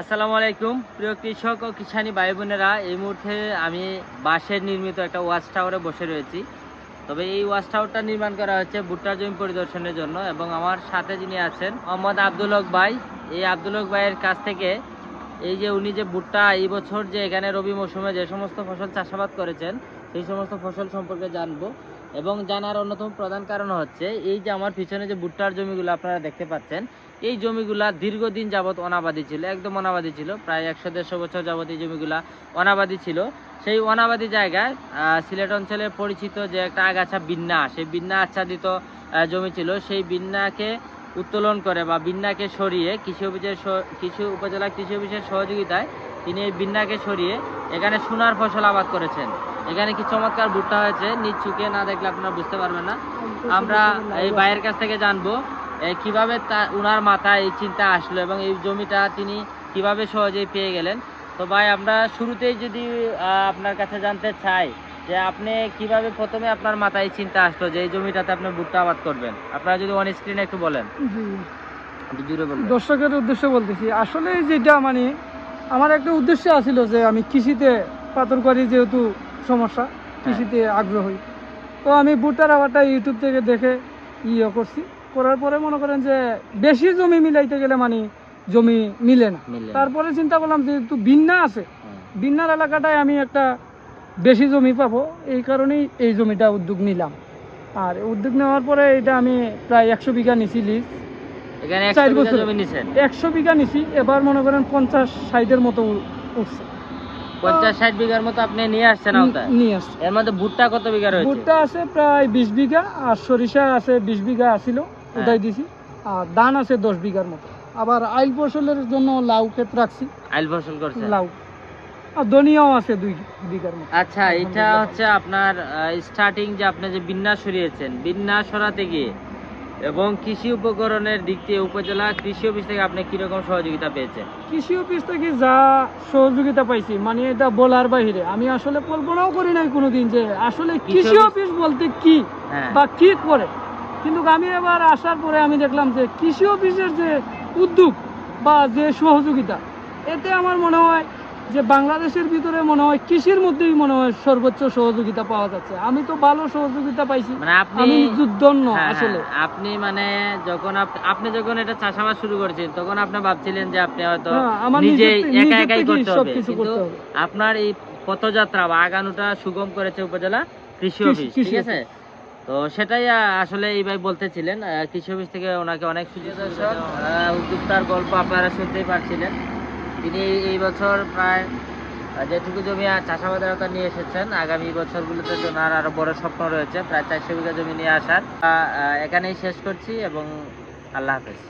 আসসালামু আলাইকুম। প্রিয় কৃষক ও কিষানি ভাই বোনেরা এই মুহূর্তে আমি বাঁশের নির্মিত একটা ওয়াচ টাওয়ারে বসে রয়েছি। তবে এই ওয়াচ টাওয়ারটা নির্মাণ করা হচ্ছে ভুট্টা জমি পরিদর্শনের জন্য এবং আমার সাথে যিনি আছেন, মোহাম্মদ আব্দুল হক ভাই। এই আব্দুল হক ভাইয়ের কাছ থেকে এই যে উনি যে ভুট্টা এই বছর যে এখানে রবি মৌসুমে যে সমস্ত ফসল চাষাবাদ করেছেন, সেই সমস্ত ফসল সম্পর্কে জানব। এবং জানার অন্যতম প্রধান কারণ হচ্ছে, এই যে আমার পিছনে যে ভুট্টার জমিগুলো আপনারা দেখতে পাচ্ছেন, এই জমিগুলা দীর্ঘদিন যাবৎ অনাবাদী ছিল, একদম অনাবাদী ছিল। প্রায় একশো দেড়শো বছর যাবত এই জমিগুলা অনাবাদী ছিল। সেই অনাবাদী জায়গায় সিলেট অঞ্চলে পরিচিত যে একটা আগাছা বিন্না, সেই বিন্না আচ্ছাদিত জমি ছিল। সেই বিন্যাকে উত্তোলন করে বা বিন্যাকে সরিয়ে কৃষি অফিসের কৃষি উপজেলা কৃষি অফিসের সহযোগিতায় তিনি এই বিন্নাকে সরিয়ে এখানে সোনার ফসল আবাদ করেছেন। এখানে কি চমৎকার ভুট্টা হয়েছে? নিজ চুকে না দেখলে আপনারা বুঝতে পারবেন না। আমরা এই ভাইয়ের কাছ থেকে জানব কীভাবে তা উনার মাথায় এই চিন্তা আসলো এবং এই জমিটা তিনি কীভাবে সহজেই পেয়ে গেলেন। তো ভাই আমরা শুরুতেই যদি আপনার কাছে জানতে চাই যে আপনি কীভাবে প্রথমে আপনার মাথায় চিন্তা আসলো যে এই জমিটাতে আপনি ভুট্টা আবাদ করবেন? আপনারা যদি অন স্ক্রিনে একটু বলেন। দর্শকের উদ্দেশ্যে বলতেছি আসলে যেটা মানে আমার একটা উদ্দেশ্য আছিল যে আমি কৃষিতে পাথর করি যেহেতু সমস্যা কৃষিতে আগ্রহী। তো আমি ভুট্টার আবারটা ইউটিউব থেকে দেখে ইয়ে করছি। করার পরে মনে করেন যে বেশি জমি মিলাইতে গেলে মানে জমি মিলে না। তারপরে চিন্তা করলাম যেহেতু বিন্না আছে। হুম। বিন্নার এলাকাটায় আমি একটা বেশি জমি পাবো। এই কারণেই এই জমিটা উদ্যোগ নিলাম। আর উদ্যোগ নেওয়ার পরে এটা আমি প্রায় একশো বিঘা নিছি লিজ চার বছরে। একশো বিঘা নিছি। এবার মনে করেন পঞ্চাশ ষাটের মতো উঠছে। পঞ্চাশ ষাট বিঘার মতো আপনি নিয়ে আসছেন আওতায়? নিয়ে আসছে। এর মধ্যে ভুট্টা কত বিঘা রয়েছে? ভুট্টা আছে প্রায় বিশ বিঘা আর সরিষা আছে বিশ বিঘা আছিল হ্যাঁ। ওটাই দিছি। আর ধান আছে দশ বিঘার মতো। আবার আইল ফসলের জন্য লাউ ক্ষেত রাখছি। আইল ফসল করছেন? লাউ। আর ধনিয়াও আছে দুই বিঘার মতো। আচ্ছা এটা হচ্ছে আপনার স্টার্টিং যে আপনি যে বিন্যাস সরিয়েছেন বিন্যাস সরাতে গিয়ে এবং কৃষি উপকরণের দিক দিয়ে উপজেলা কৃষি অফিস থেকে আপনি কীরকম সহযোগিতা পেয়েছেন? কৃষি অফিস থেকে যা সহযোগিতা পাইছি মানে এটা বলার বাহিরে আমি আসলে কল্পনাও করি নাই কোনোদিন যে আসলে কৃষি অফিস বলতে কি হ্যাঁ। বা কি করে? কিন্তু আমি এবার আসার পরে আমি দেখলাম যে কৃষি অফিসের যে উদ্যোগ বা যে সহযোগিতা এতে আমার মনে হয় যে বাংলাদেশের ভিতরে মনে হয় কৃষির মধ্যেই মনে হয় সর্বোচ্চ সহযোগিতা পাওয়া যাচ্ছে। আমি তো ভালো সহযোগিতা পাইছি। মানে আপনি যুদ্ধন্য হ্যাঁ, আসলে। হ্যাঁ, আপনি মানে যখন আপনি যখন এটা চাষাবাদ শুরু করেছেন তখন আপনি ভাবছিলেন যে আপনি হয়তো হ্যাঁ, নিজে একা একাই করতে হবে। কিন্তু আপনার এই পথযাত্রা বা আগানোটা সুগম করেছে উপজেলা কৃষি অফিস ঠিক আছে? তো সেটাই আসলে এই ভাই বলতেছিলেন কৃষি অফিস থেকে ওনাকে অনেক সুযোগ উদ্যোক্তার গল্প আপনারা শুনতেই পারছিলেন। তিনি এই- বছর প্রায় যেটুকু জমি চাষাবাদের আওতা নিয়ে এসেছেন, আগামী বছরগুলোতে জন্য আর আরও বড় স্বপ্ন রয়েছে, প্রায় চারশো বিঘা জমি নিয়ে আসার। এখানেই শেষ করছি এবং আল্লাহ হাফেজ।